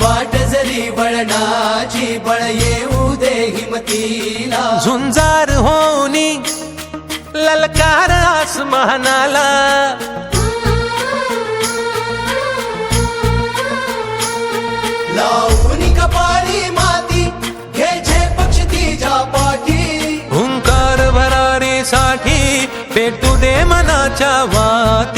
वाट जरी वळणाची बळ येऊ दे हिमतीला. झुंजार होनी ललकार आसमानाला. लावून कपाळी माती घे झे ती तिच्या पाठी. हुंकार भरारी साठी पेटू दे मनाच्या वाती.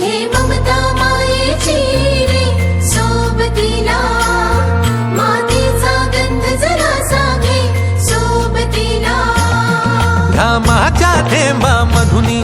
हे ममता